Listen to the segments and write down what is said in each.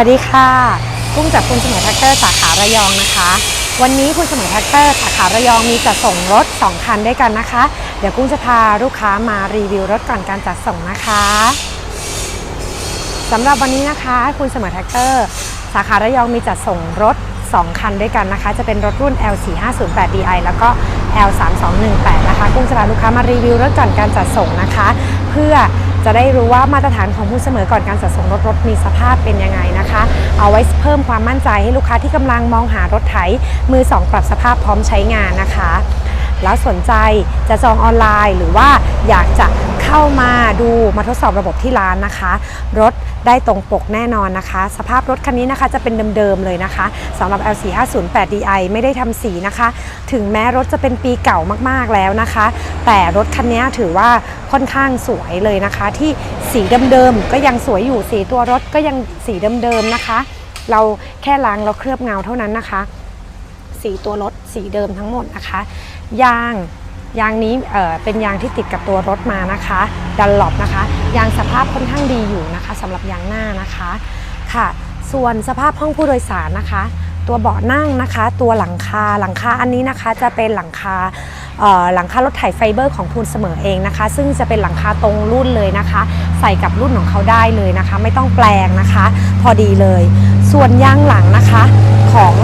วัสดีค่ะกุ้งจากคุณเสมอแท็กเตอร์สาขาระยองนะคะ วันนี้คุณเสมอแท็กเตอร์สาขาระยองมีจัดส่งรถ 2 คันด้วยกันนะคะ เดี๋ยวกุ้งจะพาลูกค้ามารีวิวรถก่อนการจัดส่งนะคะสำหรับวันนี้นะคะคุณเสมอแท็กเตอร์สาขาระยองมีจัดส่งรถ 2 คันด้วยกันนะคะ จะเป็นรถรุ่น L4508DI แล้วก็ L3218 นะคะกุ้งจะพาลูกค้ามารีวิวรถก่อนการจัดส่งนะคะ เพื่อ จะได้รู้ว่ามาตรฐานของผู้เสมอก่อนการสะส่งรถรถมีสภาพเป็นยังไงนะคะ เอาไว้เพิ่มความมั่นใจให้ลูกค้าที่กำลังมองหารถไถมือสองปรับสภาพพร้อมใช้งานนะคะ แล้วสนใจจะจองออนไลน์ หรือว่าอยากจะเข้ามาดูมาทดสอบระบบที่ร้านนะคะ รถได้ตรงปกแน่นอนนะคะ สภาพรถคันนี้นะคะจะเป็นเดิมๆเลยนะคะสำหรับ L4508DI ไม่ได้ทำสีนะคะ ถึงแม้รถจะเป็นปีเก่ามากๆแล้วนะคะ แต่รถคันนี้ถือว่าค่อนข้างสวยเลยนะคะ ที่สีเดิมๆก็ยังสวยอยู่สีตัวรถก็ยังสีเดิมๆนะคะ เราแค่ล้างเราเคลือบเงาเท่านั้นนะคะ สีตัวรถสีเดิมทั้งหมดนะคะ ยางยางนี้เเป็นยางที่ติดกับตัวรถมานะคะดันหลบนะคะ ยางสภาพค่อนข้างดีอยู่นะคะสำหรับยางหน้านะคะค่ะ ส่วนสภาพห้องผู้โดยสารนะคะ ตัวเบาะนั่งนะคะ ตัวหลังคาหลังคาอันนี้นะคะจะเป็นหลังคาหลังคารถไถไฟเบอร์ของพูนเสมอเองนะคะ ซึ่งจะเป็นหลังคาตรงรุ่นเลยนะคะ ใส่กับรุ่นของเขาได้เลยนะคะ ไม่ต้องแปลงนะคะ พอดีเลย ส่วนยางหลังนะคะของ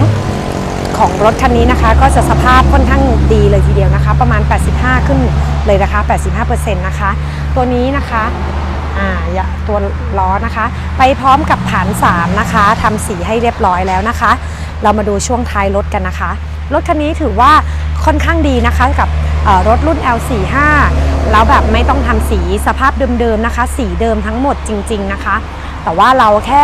ของรถคันนี้นะคะ ก็จะสภาพค่อนข้างดีเลยทีเดียวนะคะ ประมาณ 85 ขึ้นเลยนะคะ 85%นะคะ ตัวนี้นะคะตัวล้อนะคะ ไปพร้อมกับฐาน 3 นะคะทำสีให้เรียบร้อยแล้วนะคะ เรามาดูช่วงท้ายรถกันนะคะ รถคันนี้ถือว่าค่อนข้างดีนะคะกับรถรุ่น L45 แล้วแบบไม่ต้องทำสีสภาพเดิมๆนะคะ สีเดิมทั้งหมดจริง ๆนะคะ แต่ว่าเราแค่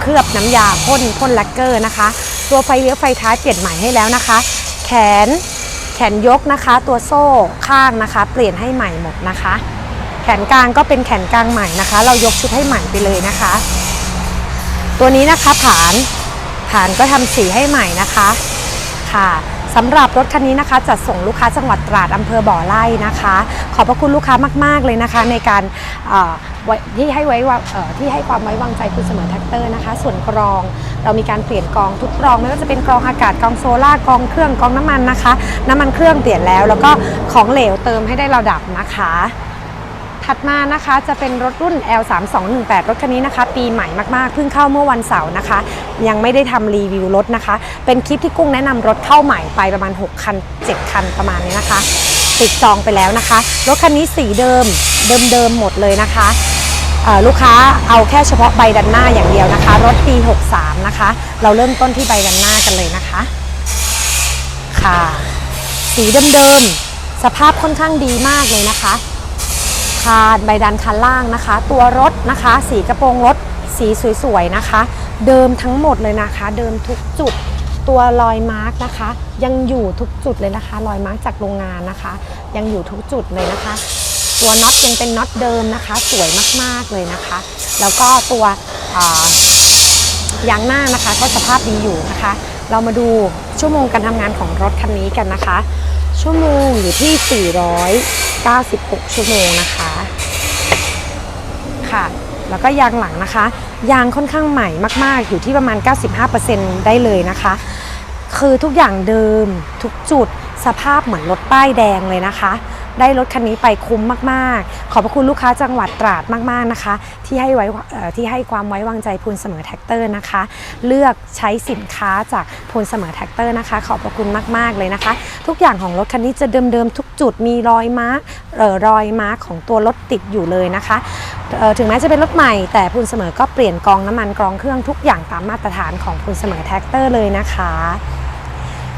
เคลือบน้ำยาพ่นพ่นแลกเกอร์นะคะ ตัวไฟเลี้ยวไฟท้ายเปลี่ยนใหม่ให้แล้วนะคะ แขนแขนยกนะคะ ตัวโซ่ข้างนะคะ เปลี่ยนให้ใหม่หมดนะคะ แขนกลางก็เป็นแขนกลางใหม่นะคะ เรายกชุดให้ใหม่ไปเลยนะคะ ตัวนี้นะคะผานผานก็ทำสีให้ใหม่นะคะค่ะ สำหรับรถคันนี้นะคะจัดส่งลูกค้าจังหวัดตราดอำเภอบ่อไร่นะคะ ขอบพระคุณลูกค้ามาก ๆ เลยนะคะ ในการที่ให้ไว้วาเอ่อที่ให้ความไว้วางใจคุณเสมอแท็กเตอร์นะคะ ส่วนกรองเรามีการเปลี่ยนกรองทุกกรองไม่ว่าจะเป็นกรองอากาศกรองโซล่ากรองเครื่องกรองน้ำมันนะคะ น้ำมันเครื่องเปลี่ยนแล้ว แล้วก็ของเหลวเติมให้ได้ระดับนะคะ ถัดมานะคะจะเป็นรถรุ่น L3218 รถคันนี้นะคะ ปีใหม่มากๆ เพิ่งเข้าเมื่อวันเสาร์นะคะ ยังไม่ได้ทำรีวิวรถนะคะ เป็นคลิปที่กุ้งแนะนำรถเข้าใหม่ไปประมาณ 6 คัน 7 คันประมาณนี้นะคะ ติดจองไปแล้วนะคะ รถคันนี้สีเดิมเดิมๆหมดเลยนะคะลูกค้าเอาแค่เฉพาะใบดันหน้าอย่างเดียวนะคะ รถปี 63 นะคะ เราเริ่มต้นที่ใบดันหน้ากันเลยนะคะ ค่ะ สีเดิมๆสภาพค่อนข้างดีมากเลยนะคะ คานใบดันคันล่างนะคะ ตัวรถนะคะ สีกระโปรงรถสีสวยๆนะคะ เดิมทั้งหมดเลยนะคะ เดิมทุกจุดตัวรอยมาร์กนะคะ ยังอยู่ทุกจุดเลยนะคะรอยมาร์กจากโรงงานนะคะ ยังอยู่ทุกจุดเลยนะคะ ตัวน็อตยังเป็นน็อตเดิมนะคะ สวยมากๆเลยนะคะ แล้วก็ตัวยางหน้านะคะก็สภาพดีอยู่นะคะ เรามาดูชั่วโมงการทำงานของรถคันนี้กันนะคะ ชั่วโมงอยู่ที่ 96 ชั่วโมงนะคะ ค่ะ แล้วก็ยางหลังนะคะ ยางค่อนข้างใหม่มาก ๆ อยู่ที่ประมาณ 95%ได้เลยนะคะ คือทุกอย่างเดิมทุกจุดสภาพเหมือนรถป้ายแดงเลยนะคะ ได้รถคันนี้ไปคุ้มมากๆ ขอบพระคุณลูกค้าจังหวัดตราดมากๆนะคะ ที่ให้ไว้ที่ให้ความไว้วางใจพูนเสมอแท็กเตอร์นะคะ เลือกใช้สินค้าจากพูนเสมอแท็กเตอร์นะคะ ขอบพระคุณมากๆเลยนะคะ ทุกอย่างของรถคันนี้จะเดิมๆทุกจุดมีรอยมาร์กเอ่อรอยมาร์กของตัวรถติดอยู่เลยนะคะถึงแม้จะเป็นรถใหม่แต่พูนเสมอก็เปลี่ยนกองน้ำมันกรองเครื่องทุกอย่างตามมาตรฐานของพูนเสมอแท็กเตอร์เลยนะคะ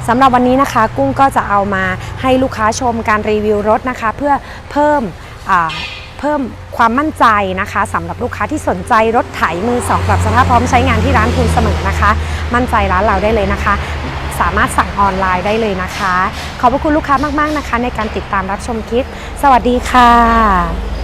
สำหรับวันนี้นะคะ กุ้งก็จะเอามาให้ลูกค้าชมการรีวิวรถนะคะ เพื่อเพิ่มเพิ่มความมั่นใจนะคะสำหรับลูกค้าที่สนใจรถไถมือสองปรับสภาพพร้อมใช้งานที่ร้านคุณเสมอนะคะ มั่นใจร้านเราได้เลยนะคะ สามารถสั่งออนไลน์ได้เลยนะคะ ขอบพระคุณลูกค้ามาก ๆนะคะ ในการติดตามรับชมคลิป สวัสดีค่ะ